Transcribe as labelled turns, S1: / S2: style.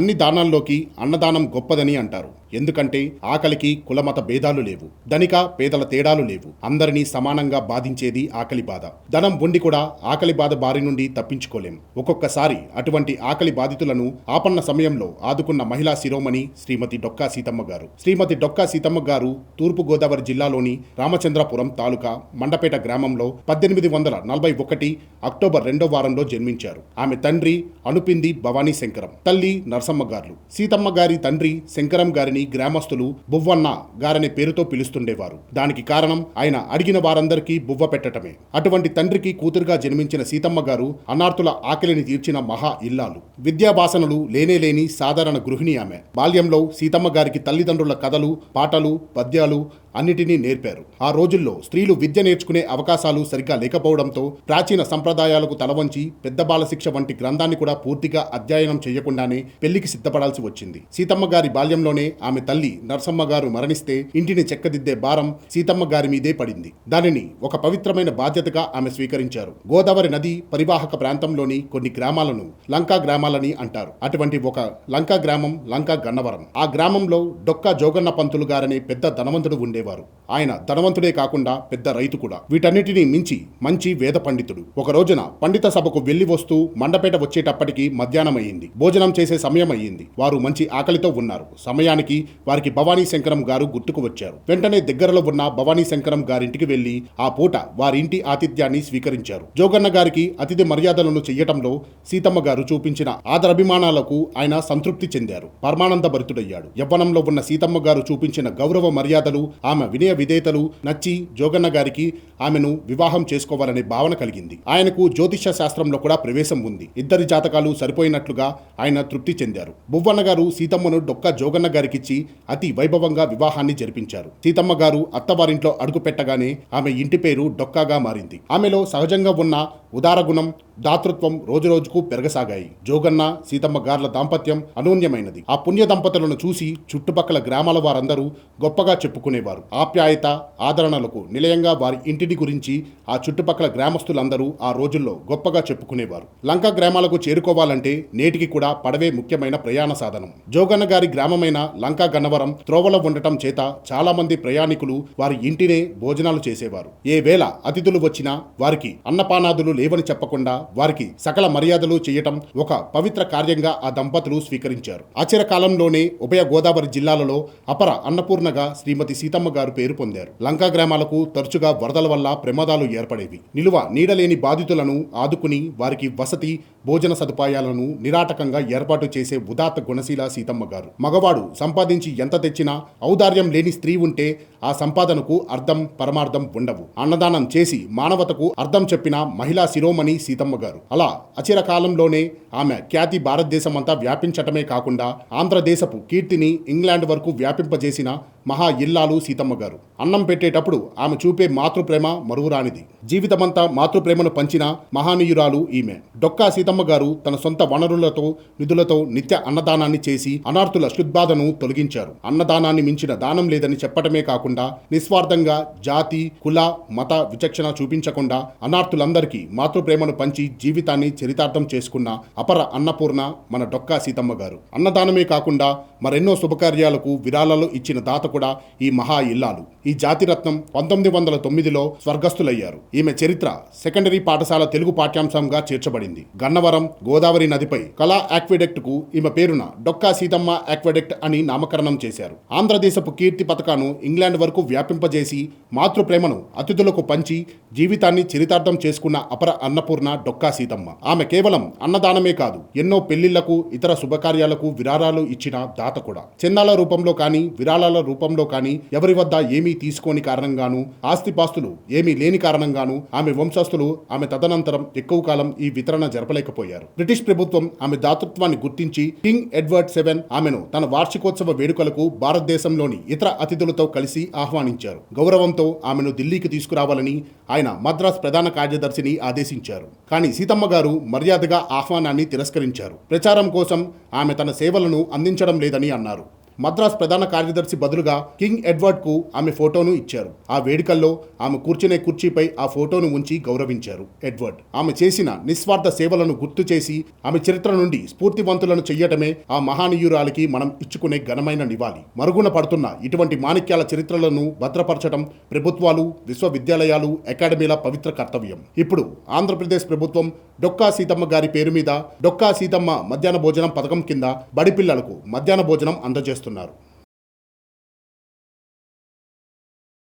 S1: అన్ని దానాల్లోకి అన్నదానం గొప్పదని అంటారు. ఎందుకంటే ఆకలికి కులమత భేదాలు లేవు ధనిక పేదల తేడాలు లేవు. అందరినీ సమానంగా బాధించేది ఆకలి బాధ. ధనం ఉండి కూడా ఆకలి బాధ బారి నుండి తప్పించుకోలేం. ఒక్కొక్కసారి అటువంటి ఆకలి బాధితులను ఆపన్న సమయంలో ఆదుకున్న మహిళా శిరోమణి శ్రీమతి డొక్కా సీతమ్మ గారు. శ్రీమతి డొక్కా సీతమ్మ గారు తూర్పు గోదావరి జిల్లాలోని రామచంద్రపురం తాలూకా మండపేట గ్రామంలో పద్దెనిమిది వందల నలభై ఒకటి అక్టోబర్ రెండో వారంలో జన్మించారు. ఆమె తండ్రి అనుపింది భవానీ శంకరం తల్లి నరసమ్మ గారు సీతమ్మ గారి తండ్రి శంకరం గారిని గ్రామస్తులు బువ్వన్న గారనే పేరుతో పిలుస్తుండేవారు. దానికి కారణం ఆయన అడిగిన వారందరికీ బువ్వ పెట్టటమే. అటువంటి తండ్రికి కూతురుగా జన్మించిన సీతమ్మ గారు అనార్థుల ఆకలిని తీర్చిన మహా ఇల్లాలు. విద్యాభాసనలు లేనేలేని సాధారణ గృహిణి ఆమె. బాల్యంలో సీతమ్మ గారికి తల్లిదండ్రుల కథలు పాటలు పద్యాలు అన్నిటినీ నేర్పారు. ఆ రోజుల్లో స్త్రీలు విద్య నేర్చుకునే అవకాశాలు సరిగ్గా లేకపోవడంతో ప్రాచీన సంప్రదాయాలకు తలవంచి పెద్ద బాలశిక్ష వంటి గ్రంథాన్ని కూడా పూర్తిగా అధ్యయనం చేయకుండానే పెళ్ళికి సిద్ధపడాల్సి వచ్చింది. సీతమ్మ గారి బాల్యంలోనే ఆమె తల్లి నరసమ్మ గారు మరణిస్తే ఇంటిని చెక్కదిద్దే భారం సీతమ్మ గారి మీదే పడింది. దానిని ఒక పవిత్రమైన బాధ్యతగా ఆమె స్వీకరించారు. గోదావరి నది పరివాహక ప్రాంతంలోని కొన్ని గ్రామాలను లంకా గ్రామాలని అంటారు. అటువంటి ఒక లంకా గ్రామం లంకా గన్నవరం. ఆ గ్రామంలో డొక్కా జోగన్న పంతులు గారనే పెద్ద ధనవంతుడు ఉండే ఉండేవారు ఆయన ధనవంతుడే కాకుండా పెద్ద రైతు కూడా. వీటన్నిటినీ మించి మంచి వేద పండితుడు. ఒక రోజున పండిత సభకు వెళ్ళి వస్తూ మండపేట వచ్చేటప్పటికి మధ్యాహ్నం అయ్యింది భోజనం చేసే సమయం అయ్యింది వారు మంచి ఆకలితో ఉన్నారు. సమయానికి వారికి భవానీ శంకరం గారు గుర్తుకు వచ్చారు. వెంటనే దగ్గరలో ఉన్న భవానీ శంకరం గారింటికి వెళ్ళి ఆ పూట వారింటి ఆతిథ్యాన్ని స్వీకరించారు. జోగన్న గారికి అతిథి మర్యాదలను చెయ్యటంలో సీతమ్మ గారు చూపించిన ఆదరాభిమానాలకు ఆయన సంతృప్తి చెందారు. పరమానంద భరితుడయ్యాడు. యవ్వనంలో ఉన్న సీతమ్మ గారు చూపించిన గౌరవ మర్యాదలు ఆమె వినయ విధేయతలు నచ్చి జోగన్న గారికి ఆమెను వివాహం చేసుకోవాలనే భావన కలిగింది. ఆయనకు జ్యోతిష శాస్త్రంలో కూడా ప్రవేశం ఉంది. ఇద్దరి జాతకాలు సరిపోయినట్లుగా ఆయన తృప్తి చెందారు. బువ్వన్న గారు సీతమ్మను డొక్క జోగన్న గారికిచ్చి అతి వైభవంగా వివాహాన్ని జరిపించారు. సీతమ్మ గారు అత్తవారింట్లో అడుగు పెట్టగానే ఆమె ఇంటి పేరు డొక్కాగా మారింది. ఆమెలో సహజంగా ఉన్న ఉదారగుణం దాతృత్వం రోజురోజుకు పెరగసాగాయి. జోగన్న సీతమ్మ గార్ల దాంపత్యం అనూన్యమైనది. ఆ పుణ్య దంపతులను చూసి చుట్టుపక్కల గ్రామాల వారందరూ గొప్పగా చెప్పుకునేవారు. ఆప్యాయత ఆదరణలకు నిలయంగా వారి ఇంటిని గురించి ఆ చుట్టుపక్కల గ్రామస్తులందరూ ఆ రోజుల్లో గొప్పగా చెప్పుకునేవారు. లంక గ్రామాలకు చేరుకోవాలంటే నేటికి కూడా పడవే ముఖ్యమైన ప్రయాణ సాధనం. జోగన్న గారి గ్రామమైన లంకా గన్నవరం త్రోవలో ఉండటం చేత చాలా మంది ప్రయాణికులు వారి ఇంటినే భోజనాలు చేసేవారు. ఏ వేళ అతిథులు వచ్చినా వారికి అన్నపానాదులు లేవని చెప్పకుండా వారికి సకల మర్యాదలు చేయటం ఒక పవిత్ర కార్యంగా ఆ దంపతులు స్వీకరించారు. ఆచర కాలంలోనే ఉభయ గోదావరి జిల్లాలలో అపర అన్నపూర్ణగా శ్రీమతి సీతమ్మ గారు పేరు పొందారు. లంకా గ్రామాలకు తరచుగా వరదల వల్ల ప్రమాదాలు ఏర్పడేవి. నిలువ నీడలేని బాధితులను ఆదుకుని వారికి వసతి భోజన సదుపాయాలను నిరాటకంగా ఏర్పాటు చేసే ఉదాత్త గుణశీల సీతమ్మ గారు. మగవాడు సంపాదించి ఎంత తెచ్చినా ఔదార్యం లేని స్త్రీ ఉంటే ఆ సంపాదనకు అర్థం పరమార్థం ఉండవు. అన్నదానం చేసి మానవతకు అర్థం చెప్పిన మహిళా శిరోమణి సీతమ్మ గారు. అలా అచిర కాలంలోనే ఆమె ఖ్యాతి భారతదేశమంతా వ్యాపించటమే కాకుండా ఆంధ్రదేశపు కీర్తిని ఇంగ్లాండ్ వరకు వ్యాపింపజేసిన మహా ఇల్లాలు సీతమ్మ గారు. అన్నం పెట్టేటప్పుడు ఆమె చూపే మాతృప్రేమ మరువురానిది. జీవితమంతా మాతృప్రేమను పంచిన మహానీయురాలు ఈమె. డొక్కా సీతమ్మ గారు తన సొంత వనరులతో నిధులతో నిత్య అన్నదానాన్ని చేసి అనార్థుల శుద్బాధను తొలగించారు. అన్నదానాన్ని మించిన దానం లేదని చెప్పటమే కాకుండా నిస్వార్థంగా జాతి కుల మత విచక్షణ చూపించకుండా అనార్థులందరికీ మాతృప్రేమను పంచి జీవితాన్ని చరితార్థం చేసుకున్న అపర అన్నపూర్ణ మన డొక్కా సీతమ్మ గారు. అన్నదానమే కాకుండా మరెన్నో శుభకార్యాలకు విరాళాలు ఇచ్చిన దాత కూడా ఈ మహా ఇల్లాలు. ఈ జాతిరత్నం పంతొమ్మిది వందల తొమ్మిదిలో స్వర్గస్థులయ్యారు. ఈమె చరిత్ర సెకండరీ పాఠశాల తెలుగు పాఠ్యాంశంగా చేర్చబడింది. గన్నవరం గోదావరి నదిపై కళా ఆక్విడెక్ట్కు ఈమె పేరున డొక్కా సీతమ్మ ఆక్విడెక్ట్ అని నామకరణం చేశారు. ఆంధ్రదేశపు కీర్తి పథకాను ఇంగ్లాండ్ వరకు వ్యాపింపజేసి మాతృప్రేమను అతిథులకు పంచి జీవితాన్ని చరితార్థం చేసుకున్న అపర అన్నపూర్ణ డొక్కా సీతమ్మ. ఆమె కేవలం అన్నదానమే కాదు ఎన్నో పెళ్ళిళ్ళకు ఇతర శుభకార్యాలకు విరాళాలు ఇచ్చిన దాత కూడా. చందాల రూపంలో కానీ విరాళాల రూపంలో కానీ ఎవరి వద్ద ఏమీ తీసుకోని కారణంగాను ఆస్తిపాస్తులు ఏమీ లేని కారణంగాను ఆమె వంశస్థులు ఆమె తదనంతరం ఎక్కువ కాలం ఈ వితరణ జరపలేకపోయారు. బ్రిటిష్ ప్రభుత్వం ఆమె దాతృత్వాన్ని గుర్తించి కింగ్ ఎడ్వర్డ్ సెవెన్ ఆమెను తన వార్షికోత్సవ వేడుకలకు భారతదేశంలోని ఇతర అతిథులతో కలిసి ఆహ్వానించారు. గౌరవంతో ఆమెను ఢిల్లీకి తీసుకురావాలని ఆయన మద్రాస్ ప్రధాన కార్యదర్శిని ఆదేశించారు. కానీ సీతమ్మ గారు మర్యాదగా ఆహ్వానాన్ని తిరస్కరించారు. ప్రచారం కోసం ఆమె తన సేవలను అందించడం లేదని అన్నారు. మద్రాస్ ప్రధాన కార్యదర్శి బదులుగా కింగ్ ఎడ్వర్డ్కు ఆమె ఫోటోను ఇచ్చారు. ఆ వేడుకల్లో ఆమె కూర్చునే కుర్చీపై ఆ ఫోటోను ఉంచి గౌరవించారు ఎడ్వర్డ్. ఆమె చేసిన నిస్వార్థ సేవలను గుర్తు చేసి ఆమె చరిత్ర నుండి స్ఫూర్తివంతులను చెయ్యటమే ఆ మహానీయురాలికి మనం ఇచ్చుకునే ఘనమైన నివాళి. మరుగున పడుతున్న ఇటువంటి మాణిక్యాల చరిత్రలను భద్రపరచడం ప్రభుత్వాలు విశ్వవిద్యాలయాలు అకాడమీల పవిత్ర కర్తవ్యం. ఇప్పుడు ఆంధ్రప్రదేశ్ ప్రభుత్వం డొక్కా సీతమ్మ గారి పేరు మీద డొక్కా సీతమ్మ మధ్యాహ్న భోజనం పథకం కింద బడి పిల్లలకు మధ్యాహ్న భోజనం అందజేస్తున్నారు.